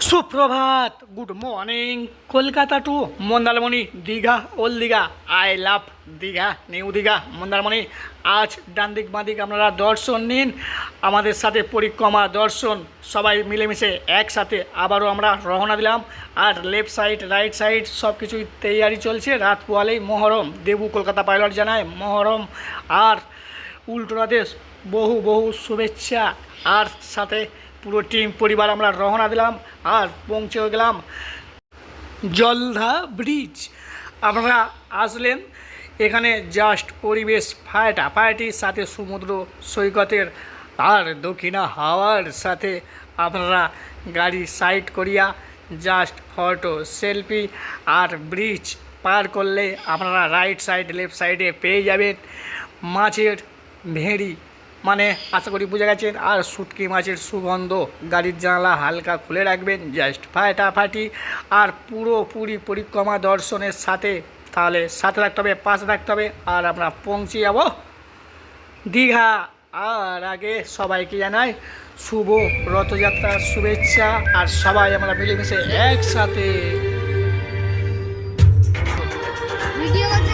সুপ্রভাত। Good morning Kolkata to Mandarmani, Digha old Digha I love Digha new Digha, Mandarmani. আজ ডান দিক বাঁ দিক আপনারা দর্শন নিন, আমাদের সাথে পরিক্রমা দর্শন, সবাই মিলেমিশে একসাথে আবারও আমরা রওনা দিলাম। আর লেফট সাইড রাইট সাইড সব কিছুই তৈয়ারি চলছে রাত পোয়ালেই মহরম, দেবু কলকাতা পাইলট জানায় মহরম। আর উল্টোরাতে বহু বহু শুভেচ্ছা। আর সাথে পুরো টিম, পরিবার আমরা রওনা দিলাম আর পৌঁছে গেলাম জলধা ব্রিজ। আপনারা আসলেন এখানে জাস্ট পরিবেশ ফায়টা ফায়াটির সাথে সমুদ্র সৈকতের আর দক্ষিণা হাওয়ার সাথে আপনারা গাড়ি সাইড করিয়া জাস্ট ফটো সেলফি আর ব্রিজ পার করলে আপনারা রাইট সাইড, লেফট সাইডে পেয়ে যাবেন মাছের ভেড়ি। মানে আশা করি বুঝে গেছেন আর শুটকি মাছের সুগন্ধ গাড়ির জানলা হালকা খুলে রাখবেন জাস্ট ফাটাফাটি আর পুরোপুরি পরিক্রমা দর্শনের সাথে তাহলে সাথে রাখতে হবে পাশে রাখতে হবে আর আমরা পৌঁছে যাব দীঘা। আর আগে সবাইকে জানাই শুভ রথযাত্রার শুভেচ্ছা আর সবাই আমরা মিলেমিশে একসাথে। ভিডিও করতে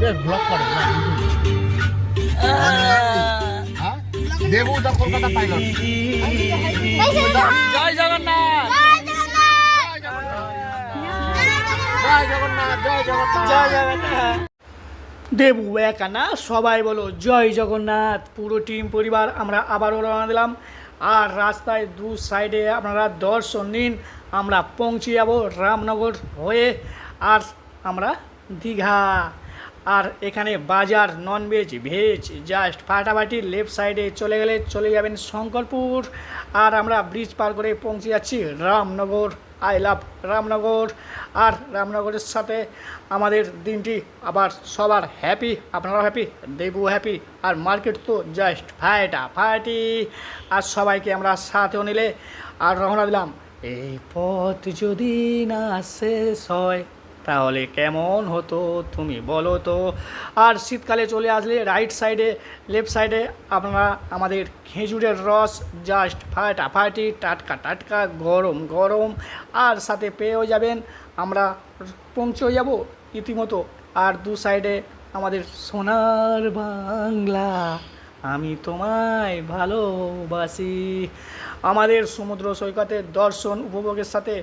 বেশ ব্লগ করে দেবু দা কলকাতা পাইলট। জয় জগন্নাথ। জয় জগন্নাথ জয় জগন্নাথ। জয় জগন্নাথ। দেবু একানা সবাই বলো জয় জগন্নাথ। পুরো টিম পরিবার আমরা আবারও রওনা দিলাম। আর রাস্তায় দু সাইডে আপনারা দর্শন নিন। আমরা পৌঁছে যাব রামনগর হয়ে। আর আমরা দীঘা। আর এখানে বাজার ননভেজ ভেজ জাস্ট ফাটাফাটি লেফট সাইডে চলে গেলে চলে যাবেন শঙ্করপুর। আর আমরা ব্রিজ পার করে পৌঁছে যাচ্ছি রামনগর। I love Ramnagar. আর রামনগরের সাথে আমাদের দিনটি আবার সবার হ্যাপি আপনারাও হ্যাপি দেবু হ্যাপি আর মার্কেট তো জাস্ট ফায়টা ফায়াটি আর সবাইকে আমরা সাথেও নিলে, আর রওনা দিলাম, এই পথ যদি না শেষ হয় তাহলে কেমন হতো তুমি বলো তো? আর শীতকালে চলে আসলে রাইট সাইডে লেফট সাইডে আপনারা আমাদের খেজুরের রস জাস্ট ফাটা ফাটি, টাটকা টাটকা, গরম গরম। আর সাথে পেয়েও যাবেন আমরা পৌঁছেও যাব ইতিমতো। আর দু সাইডে আমাদের সোনার বাংলা, আমি তোমায় ভালোবাসি। আমাদের সমুদ্র সৈকতের দর্শন উপভোগের সাথে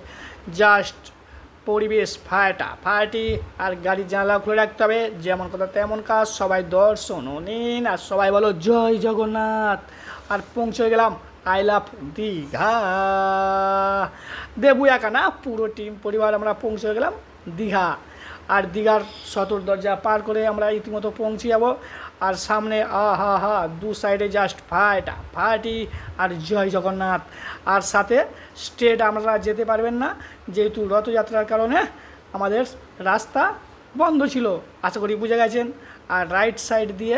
জাস্ট পরিবেশ ফাটা ফাটি আর গাড়ির জানলা খুলে রাখতে হবে। যেমন কথা তেমন কাজ। সবাই দর্শন নিন। আর সবাই বলো, জয় জগন্নাথ! আর পৌঁছে গেলাম আই লাভ দীঘা। দেবু একা না, পুরো টিম, পরিবার আমরা পৌঁছে গেলাম দীঘা। আর দীঘার সতর দরজা পার করে আমরা ইতিমতো পৌঁছে যাব। আর সামনে আহা হা দু সাইডে জাস্ট ফাটা ফাটি আর জয় জগন্নাথ। আর সাথে স্ট্রেট আমরা যেতে পারবেন না, যেহেতু রথযাত্রার কারণে আমাদের রাস্তা বন্ধ ছিল। আশা করি বুঝে গেছেন? আর রাইট সাইড দিয়ে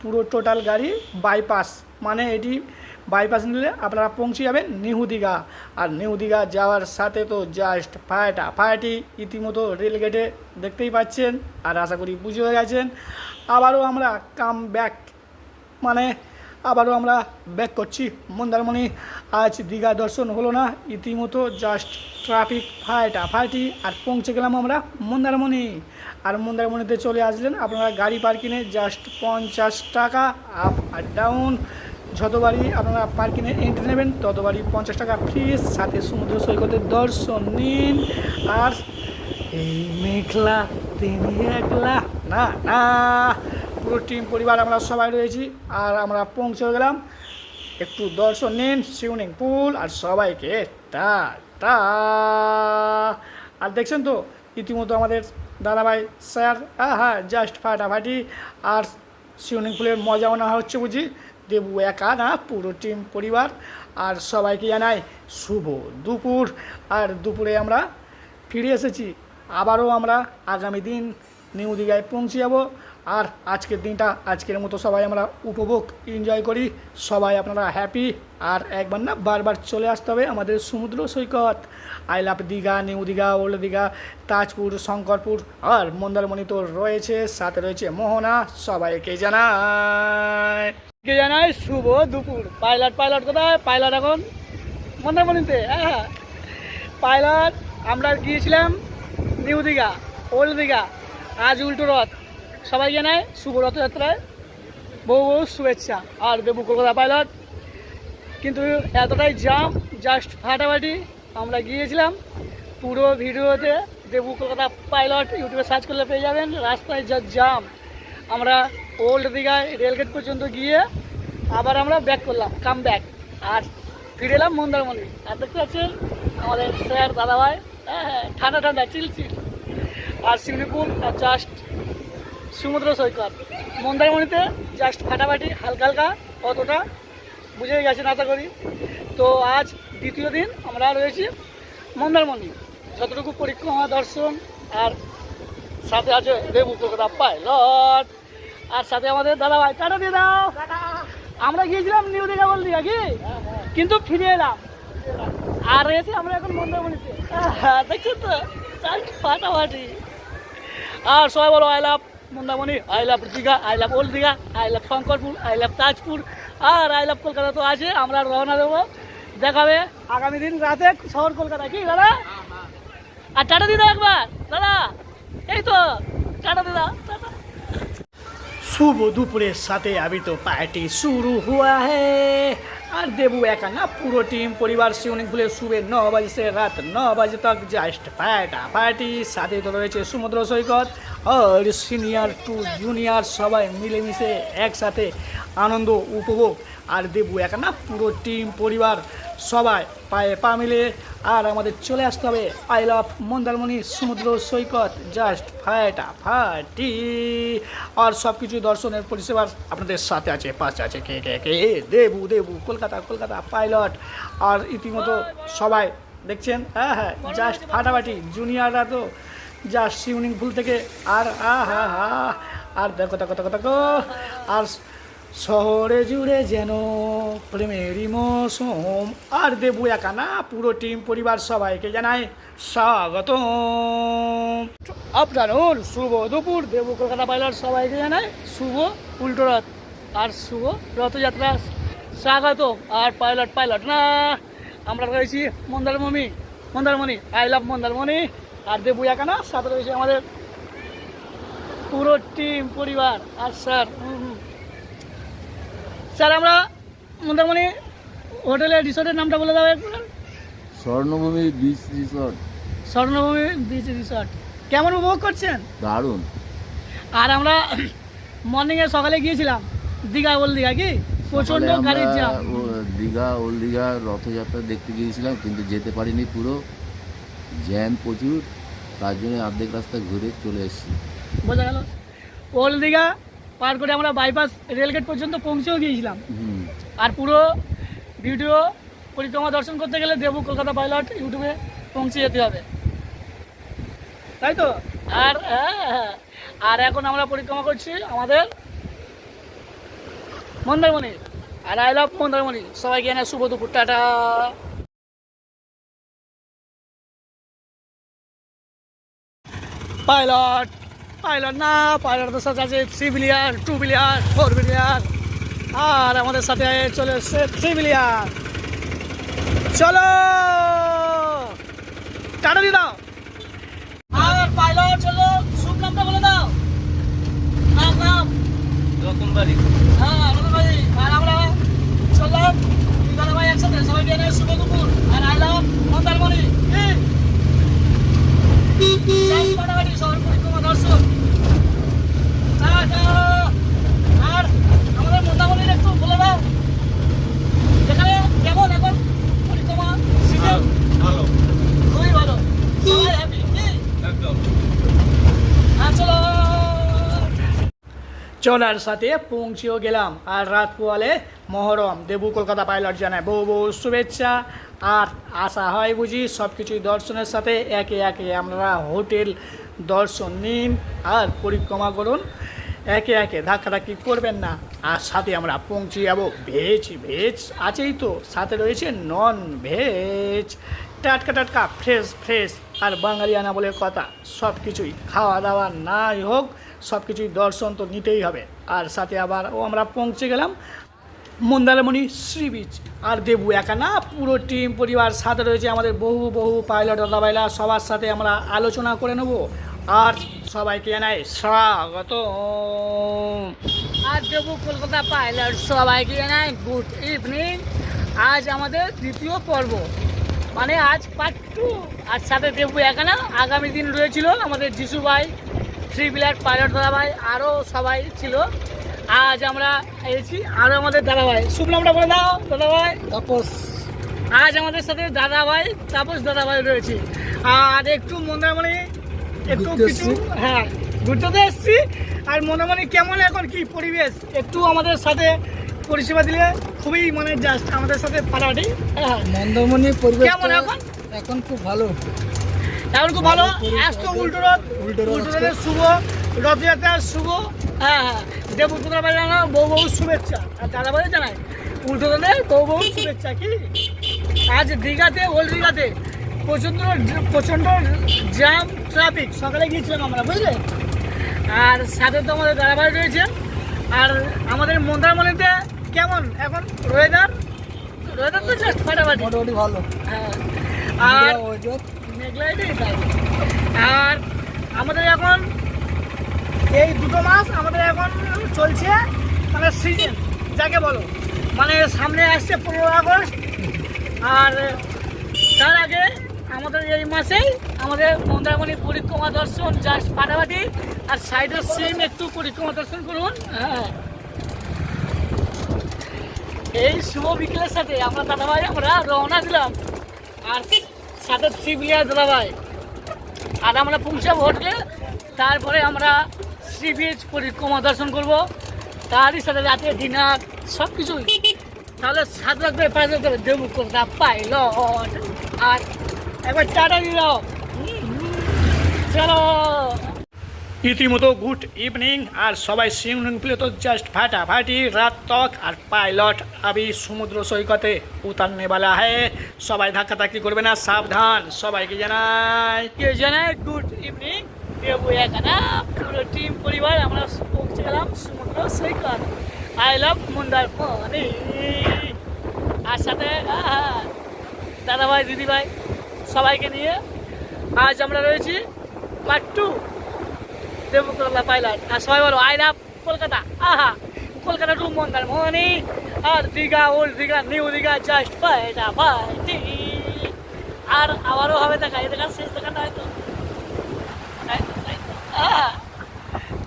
পুরো টোটাল গাড়ি বাইপাস মানে এটি বাইপাস নিলে আপনারা পৌঁছে যাবেন নিহু দীঘা। আর নিহু দীঘা যাওয়ার সাথে তো জাস্ট ফায়াটা ফায়াটি ইতিমতো রেলগেটে দেখতেই পাচ্ছেন। আর আশা করি বুঝে গেছেন? আবারও আমরা কাম ব্যাক মানে আবারও আমরা ব্যাক করছি। মন্দারমণি, আজ দীঘা দর্শন হলো না। ইতিমতো জাস্ট ট্রাফিক ফাইটা ফাইটি আর পৌঁছে গেলাম আমরা মন্দারমণি। আর মন্দারমণিতে চলে আসলেন আপনারা গাড়ি পার্কিংয়ে জাস্ট পঞ্চাশ টাকা আপ আর ডাউন যতবারই আপনারা পার্কিংয়ে এন্ট্রি নেবেন, ততবারই পঞ্চাশ টাকা ফ্রি সাথে সমুদ্র সৈকতের দর্শন নিন। আর এই মেঘলা তিনি একলা না না। পুরো টিম পরিবার আমরা সবাই রয়েছি আর আমরা পৌঁছে গেলাম। একটু দর্শন নিন সুইমিং পুল আর সবাইকে টা টা। আর দেখছেন তো, ইতিমধ্যে আমাদের দাদাভাই স্যার হ্যাঁ হ্যাঁ জাস্ট ফাটাফাটি। আর সুইমিং পুলের মজাও না হচ্ছে বুঝি। দেবু একা না, পুরো টিম পরিবার। আর সবাইকে জানাই শুভ দুপুর। আর দুপুরে আমরা ফিরে এসেছি আবারও আমরা আগামী দিন নিউ দীঘায় পৌঁছে যাব আর আজকের দিনটা, আজকের মতো সবাই আমরা উপভোগ এনজয় করি। সবাই আপনারা হ্যাপি আর একবার না, বারবার চলে আসতে হবে আমাদের সমুদ্র সৈকত। I love Digha, new Digha, old Digha, Tajpur, Shankarpur আর মন্দারমণি তো রয়েছে, সাথে রয়েছে মোহনা। সবাইকে জানায় কে জানাই, শুভ দুপুর। পাইলট পাইলট কোথায়? পাইলট এখন মন্দারমণিতে হ্যাঁ। পাইলট, আমরা গিয়েছিলাম নিউ দীঘা, ওল্ড দীঘা, আজ উল্টো রথ। সবাই জানায় শুভ রথযাত্রায় বহু বহু শুভেচ্ছা আর দেবু কলকাতা পাইলট। কিন্তু এতটাই জাম জাস্ট ফাটাফাটি, আমরা গিয়েছিলাম। পুরো ভিডিওতে দেবু কলকাতা পাইলট ইউটিউবে সার্চ করলে পেয়ে যাবেন। রাস্তায় যা জাম আমরা ওল্ড দীঘায় রেলগেট পর্যন্ত গিয়ে আবার আমরা ব্যাক করলাম কাম ব্যাক আর ফিরে এলাম মন্দারমণি। আর দেখতে পাচ্ছেন আমাদের স্যার দাদাভাই। হ্যাঁ হ্যাঁ ঠান্ডা ঠান্ডা চিল চিল আর সুইমিং পুল আর জাস্ট সমুদ্র সৈকত। মন্দারমণিতে জাস্ট ফাটাফাটি হালকা হালকা অতটা বুঝে গেছেন আশা করি। তো আজ দ্বিতীয় দিন আমরা রয়েছি মন্দারমণি। যতটুকু পরিক্রমা দর্শন আর সাথে আছে রেবু কলকাতা পাইলট আর সাথে আমাদের দাদা ভাই টাটা দিয়ে দাও। আমরা গিয়েছিলাম নিউ দীঘা বল দীঘা কি? কিন্তু ফিরে এলাম। আর এসে আমরা এখন মন্দারমণিতে। হ্যাঁ তো? চাল ফাটাফাটি আর সবাই বলো I love Mandarmani I love Digha I love old Digha I love Shankarpur I love Tajpur R I love Kolkata তো আছে, আমরা রওনা দেবো। দেখাবে আগামী দিন রাতে শহর কলকাতা। কি দাদা? আর টাটা দিদা একবার। দাদা, এই তো, টাটা দিদা শুভ দুপুরের সাথে আমি তো পার্টি শুরু হুয়া হ্যাঁ আর দেবু একা না, পুরো টিম পরিবার সে অনেক ভুলে শুভে ন বাজে রাত ন বাজে তক জাস্ট পায়টা পার্টি, সাথে তো রয়েছে সমুদ্র সৈকত। আর সিনিয়র টু জুনিয়র সবাই মিলেমিশে একসাথে আনন্দ উপভোগ। আর দেবু একা না, পুরো টিম পরিবার সবাই পায়ে পা মিলে। আর আমাদের চলে আসতে হবে। আই লাভ মন্দারমণি, সমুদ্র সৈকত জাস্ট ফাটা ফাটি আর সব কিছু দর্শনের পরিষেবার আপনাদের সাথে আছে, পাশে আছে কে কে কে? দেবু দেবু, কলকাতা কলকাতা পাইলট আর ইতিমতো সবাই দেখছেন হ্যাঁ হ্যাঁ জাস্ট ফাটাফাটি। জুনিয়ররা তো জাস্ট সুইমিং পুল থেকে। আর আ, হা আর দেখো দেখো দেখো দেখো। আর শহরে জুড়ে যেন প্রেমেরই মৌসুম। আর দেবু একা না, পুরো টিম পরিবার সবাইকে জানায় স্বাগত আপনার শুভ দুপুর, দেবু কলকাতা পাইলট সবাইকে জানায় শুভ উল্টো রথ। আর শুভ রথযাত্রা। স্বাগত আর পাইলট পাইলট না। আমরা রয়েছি মন্দারমণি মন্দারমণি আই লাভ মন্দারমণি। আর দেবু একা সাথে রয়েছে আমাদের পুরো টিম পরিবার। আর স্যার স্যার আমরা মন্দারমণি হোটেলের রিসোর্টের নামটা বলে দাও একবার। Swarnabhumi beach resort Swarnabhumi beach resort কেমন উপভোগ করছেন? দারুণ। আর আমরা মর্নিংয়ে সকালে গিয়েছিলাম দীঘা বল দীঘা কি? প্রচণ্ড গাড়ির জ্যাম দীঘা ওল্ড দীঘা রথযাত্রা দেখতে গিয়েছিলাম কিন্তু যেতে পারিনি পুরো। জ্যাম প্রচুর তার জন্য অর্ধেক রাস্তা ঘুরে চলে এসেছি। বোঝা গেল? ওল্ড দীঘা পার করে আমরা বাইপাস রেলগেট পর্যন্ত পৌঁছেও গিয়েছিলাম। আর পুরো ভিডিও পরিক্রমা দর্শন করতে গেলে দেবু কলকাতা পাইলট ইউটিউবে পৌঁছে যেতে হবে। তাই তো? আর হ্যাঁ। আর এখন আমরা পরিক্রমা করছি আমাদের মন্দারমণি আর আই লাভ মন্দারমণি। সবাইকে এনে শুভ দুপুর টাটা। পাইলট পাইলট না পাইলটদের সাথে আছে three wheeler two wheeler four wheeler আর আমাদের সাথে চলে এসছে থ্রি বিলিয়ার চলো! টাটা দিয়ে দাও। আর পাইলট চলো শুভ নামটা বলে দাও। নাম নাম? রতনবাড়ি। হ্যাঁ রতনবাড়ি। আর আমরা চললাম। ভাই একসাথে সবাই বিয়ে শুভ দুপুর। আর আইলাম মন্দারমণি কি ফাটাফাটি শহর পরিক্রমা দর্শন টাটা। আর আমাদের মন্দারমণির একটু বলে দাও এখানে কেমন এখন পরিক্রমা সিজন ভালো খুবই ভালো সবাই হ্যাপি কি একদম হ্যাঁ চলো চলার সাথে পৌঁছেও গেলাম। আর রাত পোয়ালে মহরম, দেবু কলকাতা পাইলট জানায় বহু বহু শুভেচ্ছা। আর আশা হয় বুঝি সব কিছুই দর্শনের সাথে একে একে আমরা হোটেল দর্শন নিন আর পরিক্রমা করুন। একে একে ধাক্কাধাক্কি করবেন না। আর সাথে আমরা পৌঁছে যাব। ভেজ ভেজ, আছেই তো। সাথে রয়েছে নন ভেজ টাটকা টাটকা ফ্রেশ ফ্রেশ আর বাঙালিয়ানা বলে কথা। সব কিছুই খাওয়া দাওয়া নাই হোক সব কিছুই দর্শন তো নিতেই হবে। আর সাথে আবার ও আমরা পৌঁছে গেলাম মন্দারমণি সি বিচ আর দেবু একা না, পুরো টিম পরিবার সাথে রয়েছে আমাদের বহু বহু পাইলট দাদাভাইলা সবার সাথে আমরা আলোচনা করে নেব। আর সবাইকে জানাই স্বাগত আর দেবু, কলকাতা পাইলট সবাইকে জানাই গুড ইভিনিং আজ আমাদের দ্বিতীয় পর্ব। মানে আজ পার্ট টু আর সাথে দেবু একানা আগামী দিন রয়েছিল আমাদের যিশু ভাই থ্রি বিলার পাইলট দাদাভাই আরও সবাই ছিল। আজ আমরা এসেছি আরও আমাদের দাদাভাই। শুভ নামটা বলে দাও দাদাভাই। তাপস। আজ আমাদের সাথে দাদাভাই তাপস দাদাভাই রয়েছে। আর একটু মন্দারমণি একটু কিছু হ্যাঁ ঘুরতে তো এসছি। আর মনে মনে কেমন এখন কি পরিবেশ? একটু আমাদের সাথে পরিষেবা দিলে খুবই মানে জাস্ট আমাদের সাথে ফাটাফাটি হ্যাঁ। মন্দারমণি কেমন এখন? এখন খুব ভালো। এখন খুব ভালো। আজ তো উল্টো রথ। উল্টো রথ। রথের শুভ। রথযাত্রার শুভ। হ্যাঁ হ্যাঁ। দেবপুত্র ভাই জানা বউ বউ শুভেচ্ছা। আর দাদা ভাই জানাই উল্টো রথের বউ বউ শুভেচ্ছা কি? আজ দীঘাতে ওল্ড দীঘাতে প্রচণ্ড প্রচণ্ড জ্যাম ট্রাফিক। সকালে গিয়েছিলাম আমরা বুঝলে? আর সাথে তো আমাদের দাদাভাই রয়েছে। আর আমাদের মন্দারমণিতে কেমন? এখন ওয়েদার ওয়েদার তো জাস্ট ফাটাফাটি। মোটামুটি ভালো। হ্যাঁ। আর আর আমাদের এখন এই দুটো মাস আমাদের এখন চলছে মানে সিজন যাকে বলো। মানে সামনে আসছে পনেরো আগস্ট, আর তার আগে আমাদের এই মাসেই আমাদের মন্দারমণি পরিক্রমা দর্শন জাস্ট ফাটাফাটি, আর সাইডের সিম একটু পরিক্রমা দর্শন করুন। হ্যাঁ। এই শুভ বিকেলের সাথে আমরা দাদাভাই, আমরা রওনা দিলাম। আর সাথে সিবিআর দাদাভাই। আর আমরা পৌঁছাবো হোটেলে তারপরে আমরা সি বিচ পরিক্রমা দর্শন করব। তারই সাথে রাতে ডিনার সব কিছুই তাহলে সাত রাখবে পাঁচ রাখবে দেবো কলকাতা পাইল আর একবার টাটা দিল। চলো। ইতিমতো গুড ইভিনিং, আর সবাই সুইমিং পুলে তো জাস্ট ফাটাফাটি, রাত তক, আর পাইলট আবি সমুদ্র সৈকতে উতার নেবালা হে সবাই ধাক্কাধাক্কি করবে না, সাবধান। সবাইকে জানাই। কে জানাই গুড ইভিনিং। দেবু একানা পুরো টিম, পরিবার, আমরা পৌঁছে গেলাম সমুদ্র সৈকত। আই লাভ মুন্ডার পানি। আর সাথে দাদা ভাই দিদি ভাই সবাইকে নিয়ে আজ আমরা রয়েছি part two Debu Kolkata pilot. আর সবাই বলো আই লাভ কলকাতা, আহা, Kolkata to Mandarmani R Digha old Digha, new Digha just ফাইটা ফাইটি আর আবারও হবে দেখা, এই দেখা শেষ দেখাটা হয়তো!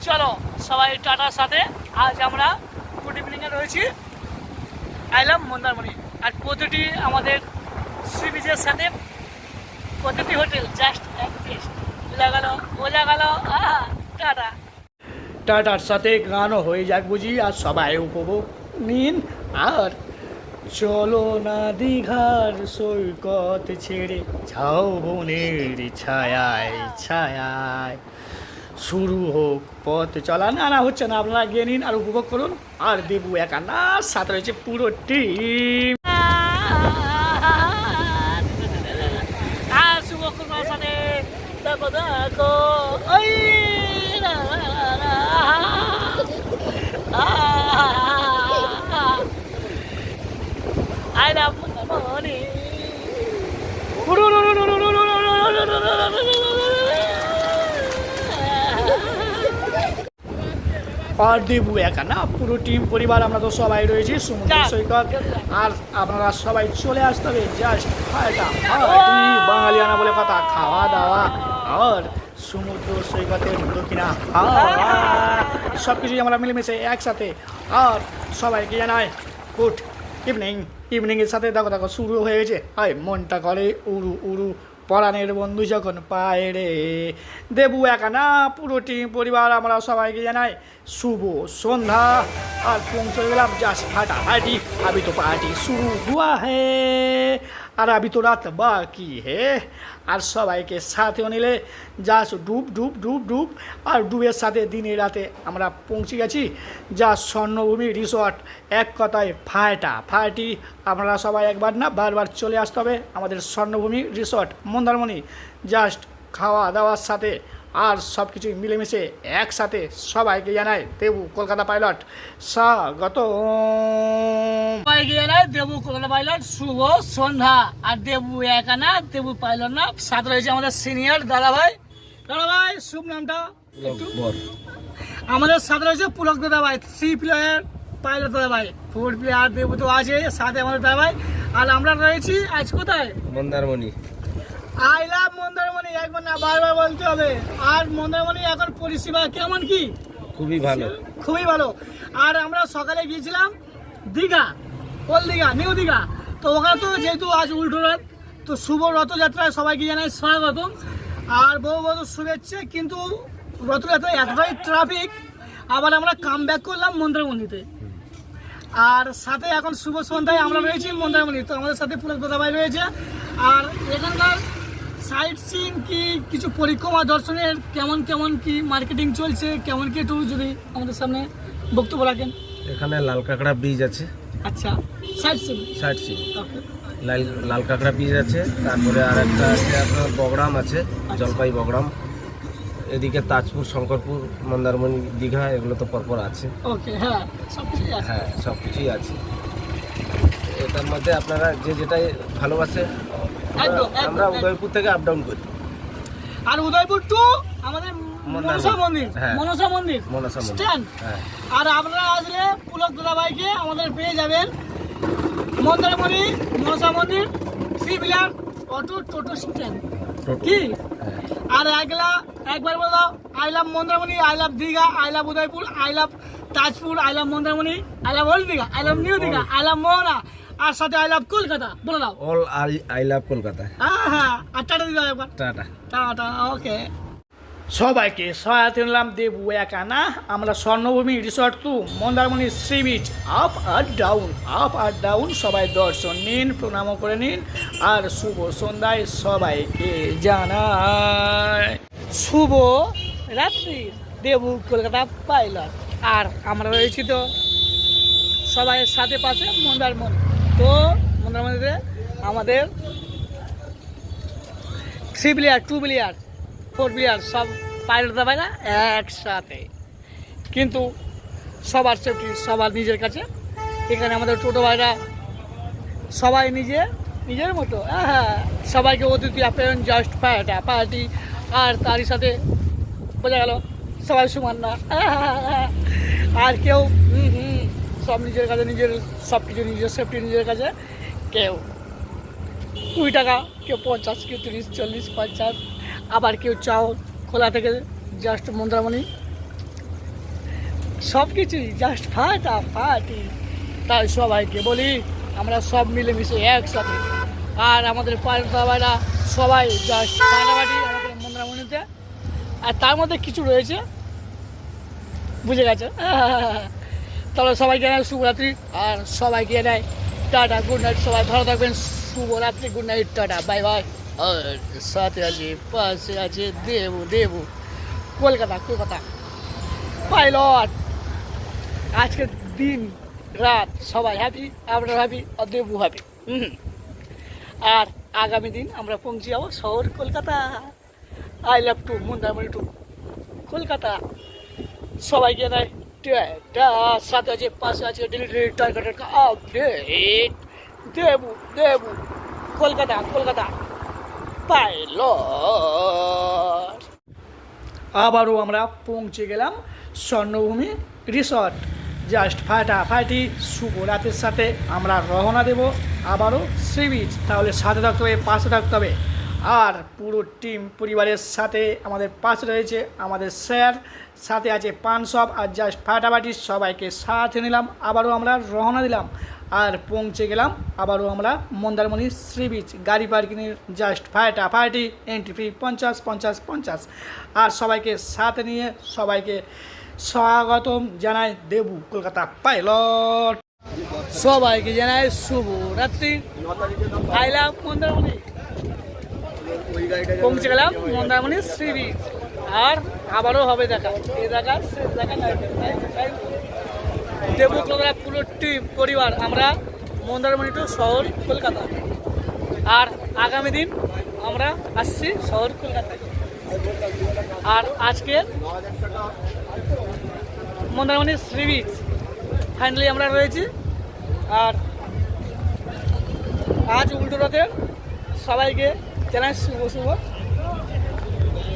চলো, সবাই টাটার সাথে। আজ আমরা গুড ইভিনিংয়ে রয়েছি। আইলাম মন্দারমণি। আর প্রতিটি আমাদের সি বিচের সাথে প্রতিটি হোটেল জাস্ট এক টেস্ট লাগালো বোঝা গেল, আহ। টাটা টাটার সাথে গানও হয়ে যাক বুঝি, আর সবাই উপভোগ নিন। আর চলো না দীঘার সৈকত ছেড়ে, যাও বনের ছায়ায় ছায়ায়। শুরু হোক পথ চলা। না না, হচ্ছে না, আপনারা গিয়ে নিন আর উপভোগ করুন। আর দেবু একা না, সাথে রয়েছে পুরো টিম আর শুভ কুমার সাথে দেখো দেখো ওই লা, লা, লা, লা, আহ, I love money. আর দেবু একা না? পুরো টিম পরিবার আমরা তো সবাই রয়েছি সমুদ্র সৈকত। আর আপনারা সবাই চলে আসতে হবে। জাস্ট বাঙালিয়ানা বলে কথা। খাওয়া দাওয়া। আর সমুদ্র সৈকতের দক্ষিণা। সব কিছুই আমরা মিলেমিশে একসাথে। আর সবাইকে জানাই গুড ইভিনিং ইভিনিংয়ের সাথে দেখো দেখো শুরু হয়ে গেছে। আয় মনটা করে উড়ু উড়ু। পরাণের বন্ধু যখন পায় রে। দেবু একা না, পুরো টিম পরিবার, আমরা সবাইকে জানাই শুভ সন্ধ্যা। আর পৌঁছে গেলাম জাস্ট ফাটা ফাটি আমি তো পার্টি শুরু, হুয়া হে। আর আবি তো রাত বাকি, হে? আর সবাইকে সাথে নিলে জাস্ট ডুব ডুব ডুব ডুব। আর ডুবের সাথে দিনে রাতে আমরা পৌঁছে গেছি যা স্বর্ণভূমি রিসর্ট। এক কথায় ফায়টা, ফায়টি আপনারা সবাই একবার না, বারবার চলে আসতে হবে আমাদের স্বর্ণভূমি রিসর্ট, মন্দারমণি। জাস্ট খাওয়া দাওয়ার সাথে আর সব কিছুই মিলেমিশে একসাথে সবাইকে জানায় দেবু কলকাতা পাইলট। স্বাগত সবাইকে জানাই দেবু কলকাতা পাইলট শুভ সন্ধ্যা। আর দেবু একানা দেবু পাইলট না। সাথে রয়েছে আমাদের সিনিয়র দাদা ভাই দাদা ভাই শুভ নামটা আমাদের সাথে রয়েছে পুলক দাদা ভাই থ্রি প্লেয়ার পাইলট দাদা ভাই ফোর প্লেয়ার দেবু তো আছে সাথে আমাদের দাদা ভাই আর আমরা রয়েছি আজ কোথায়? মন্দারমণি। আই লাভ মন্দারমণি একবার না বারবার বলতে হবে। আর মন্দারমণি এখন পরিষেবা কেমন কি? খুবই ভালো। খুবই ভালো। আর আমরা সকালে গিয়েছিলাম দীঘা ওল দীঘা নিউ দীঘা। তো ওখানে তো যেহেতু আজ উল্টো রথ তো শুভ রথযাত্রায় সবাইকে জানাই স্বাগতম। আর বহু বহু শুভেচ্ছা কিন্তু রথযাত্রায় এতটাই ট্রাফিক আবার আমরা কাম ব্যাক করলাম মন্দারমণিতে। আর সাথে এখন শুভ সন্ধ্যায় আমরা রয়েছি মন্দারমণি তো আমাদের সাথে পুরো দাদাভাই রয়েছে। আর এখানকার সাইট সিন কি কিছু পরিক্রমা দর্শনের কেমন কেমন কি মার্কেটিং চলছে? কেমন কি একটু যদি আমাদের সামনে বক্তব্য রাখেন। এখানে লাল কাঁকড়া ব্রিজ আছে। আচ্ছা সাইট সিন সাইড সিন লাল লাল কাঁকড়া ব্রিজ আছে তারপরে আর একটা আছে আপনার বগড়াম আছে জলপাই বগরাম। এদিকে তাজপুর শঙ্করপুর মন্দারমণি দীঘা এগুলো তো পরপর আছে। ওকে হ্যাঁ সব কিছুই আছে। হ্যাঁ সব কিছুই আছে। এটার মধ্যে আপনারা যে যেটাই ভালোবাসে একদম, আমরা উদয়পুর থেকে আপ ডাউন করি আর উদয়পুর টু আমাদের মনসা মন্দির হ্যাঁ। মনসা মন্দির মনসা মন্দির। স্ট্যান্ড হ্যাঁ আর আপনারা আসলে পুলক দাদাভাইকে আমাদের পেয়ে যাবেন মন্দারমণি মনসা মন্দির থ্রি বিলার অটো টোটো স্ট্যান্ড। কি হ্যাঁ আর একলা একবার বলো I love Mandarmani I love Digha I love Udaipur I love Tajpur I love Mandarmani I love old Digha I love new Digha I love Mohana আর সাথে আই লাভ কলকাতা বলে দাও। All I I love Kolkata. হ্যাঁ হ্যাঁ আর tata দিতে হবে একবার। Tata. Tata okay. সবাইকে সহায়তা নিলাম দেবু একানা আমরা Swarnabhumi resort to Mandarmani sea beach up R down up আর ডাউন সবাই দর্শন নিন প্রণাম করে নিন আর শুভ সন্ধ্যায় সবাইকে জানায় শুভ রাত্রি দেবু কলকাতা পাইলট। আর আমরা রয়েছি তো সবাই সাথে পাশে মন্দারমণি। তো মন্দারমণিতে আমাদের three player two player four player সব পাইলট দাবাই না একসাথে। কিন্তু সবার সেফটি সবার নিজের কাছে। এখানে আমাদের টোটো ভাইরা সবাই নিজে, নিজের মতো। হ্যাঁ সবাইকে অতিথি আপ্যায়ন জাস্ট পার্টা পার্টি আর তারই সাথে বোঝা গেল সবাই সমান না। আর কেউ, হুম হুম সব নিজের কাছে নিজের সব কিছু নিজের সেফটি নিজের কাছে কেউ কুড়ি টাকা, কেউ পঞ্চাশ, কেউ তিরিশ, চল্লিশ, পঞ্চাশ, আবার কেউ চাও খোলা থেকে জাস্ট মন্দারমণি। সব কিছুই জাস্ট ফাটা ফাটি। তাই সবাইকে বলি, আমরা সব মিলেমিশে একসাথে। আর আমাদের পায়ের দাবাইরা সবাই জাস্ট ফাটাফাটি আমাদের মন্দারমণিতে। আর তার মধ্যে কিছু রয়েছে। বুঝে গেছে? তাহলে সবাইকে জানাই শুভরাত্রি আর সবাইকে জানাই টাটা গুড নাইট সবাই ভালো থাকবেন। শুভরাত্রি good night tata bye bye আর সাথে আছে, পাশে আছে দেবু দেবু। কলকাতা কলকাতা। পাইলট। আজকের দিন, রাত, সবাই হ্যাপি আমরা হ্যাপি আর দেবু হ্যাপি আর আগামী দিন আমরা পৌঁছে যাব শহর Kolkata. I love to Mandarmani to Kolkata. সবাইকে দেয় সাথে আছে পাশে আছে ডেলিভারি টার্গেটের আপডেট দেবু দেবু, কলকাতা কলকাতা পাইলট আবারও আমরা পৌঁছে গেলাম স্বর্ণভূমি রিসর্ট জাস্ট ফাটা ফাটি শুভ রাতের সাথে আমরা রওনা দেব আবারও সি বিচ তাহলে সাথে থাকতে হবে, পাশে থাকতে হবে। আর পুরো টিম পরিবারের সাথে আমাদের পাশে রয়েছে আমাদের স্যার, সাথে আছে পান সব, আর জাস্ট ফাটাফাটি সবাইকে সাথে নিলাম, আবারও আমরা রওনা দিলাম। আর পৌঁছে গেলাম, আবারও আমরা মন্দারমণি সি বিচ গাড়ি পার্কিংয়ের জাস্ট ফাটা ফাটি এন্ট্রি ফি পঞ্চাশ পঞ্চাশ পঞ্চাশ। আর সবাইকে সাথে নিয়ে সবাইকে স্বাগতম জানাই দেবু, কলকাতা পাইলট। সবাইকে জানাই শুভ রাত্রি আইলাম মন্দারমণি। পৌঁছে গেলাম মন্দারমণি সি বিচ আর আবারও হবে দেখা। এই দেখা শেষ দেখা নাই। পুরো টিম পরিবার, আমরা মন্দারমণি টু শহর কলকাতা। আর আগামী দিন আমরা আসছি শহর কলকাতায় আর আজকে মন্দারমণি সি বিচ ফাইনালি আমরা রয়েছি। আর আজ উল্টো রথের সবাইকে জানাই শুভ শুভ?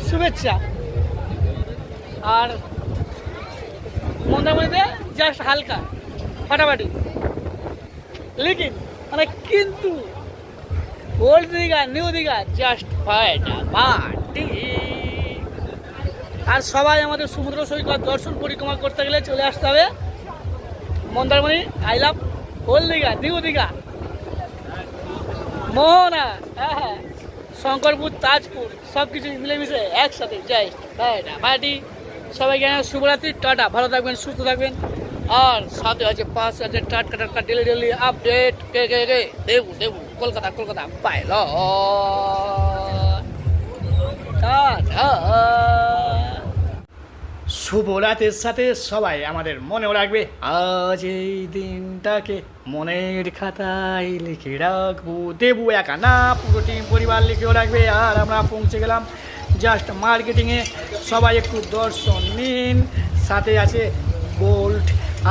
শুভেচ্ছা। আর মন্দারমণিতে জাস্ট হালকা, ফাটাফাটি। লেকিন মানে কিন্তু old Digha new Digha just ফাটাফাটি। আর সবাই আমাদের সমুদ্র সৈকত দর্শন পরিক্রমা করতে গেলে চলে আসতে হবে। Mandarmani I love old Digha new Digha. Mohana হ্যাঁ হ্যাঁ। শঙ্করপুর, তাজপুর সব কিছু মিলেমিশে একসাথে। যাই ভাইটি, সবাইকে জানাই শুভরাত্রি, টাটা, ভালো থাকবেন, সুস্থ থাকবেন। আর সাথে আছে পাঁচ আছে টাটকা টাটকা ডেলি ডেলি আপডেট কে কে কে? দেবু দেবু, কলকাতা কলকাতা পাইল শুভ রাতের সাথে সবাই আমাদের মনেও রাখবে, আজ এই দিনটাকে মনের খাতায় লিখে রাখব। দেবু একা না, পুরো টিম পরিবার লিখেও রাখবে। আর আমরা পৌঁছে গেলাম জাস্ট মার্কেটিংয়ে সবাই একটু দর্শন নিন। সাথে আছে গোল্ড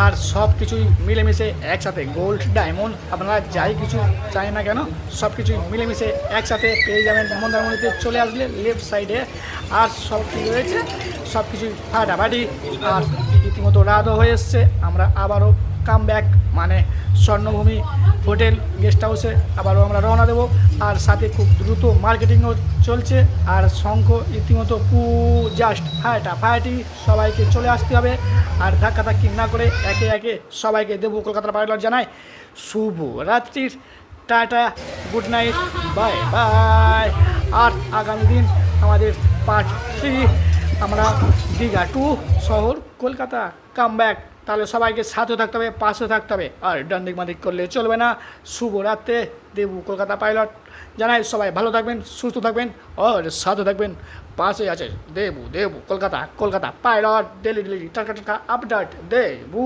আর সব কিছুই মিলেমিশে একসাথে। গোল্ড ডায়মন্ড আপনারা যাই কিছু চাই না কেন, সব কিছুই মিলেমিশে একসাথে পেয়ে যাবেন মন্দারমণিতে চলে আসলে লেফট সাইডে আর সব কিছু রয়েছে? সব কিছুই ফাটাফাটি। আর রীতিমতো রাতও হয়ে এসছে। আমরা আবারও কাম ব্যাক মানে স্বর্ণভূমি হোটেল গেস্ট হাউসে আবারও আমরা রওনা দেবো। আর সাথে খুব দ্রুত মার্কেটিংও চলছে। আর শঙ্খ রীতিমতো পু, জাস্ট ফাটা ফায়াটি সবাইকে চলে আসতে হবে। আর ধাক্কাধাক্কি না করে একে একে সবাইকে দেবো কলকাতার পাইলট জানাই। শুভ রাত্রির, tata, good night, bye bye. আর আগামী দিন আমাদের পার্ট থ্রি আমরা দীঘা টু শহর, কলকাতা। কাম ব্যাক তাহলে সবাইকে সাথে থাকতে হবে, পাশে থাকতে হবে। আর ডান্ডিক মাদিক করলে চলবে না। শুভ রাত্রে, দেবু কলকাতা পাইলট জানাই সবাই ভালো থাকবেন, সুস্থ থাকবেন আর সাথে থাকবেন। পাশে আছে Debu Debu Kolkata Kolkata pilot, daily daily টাকা টাকা আপডেট দেবু।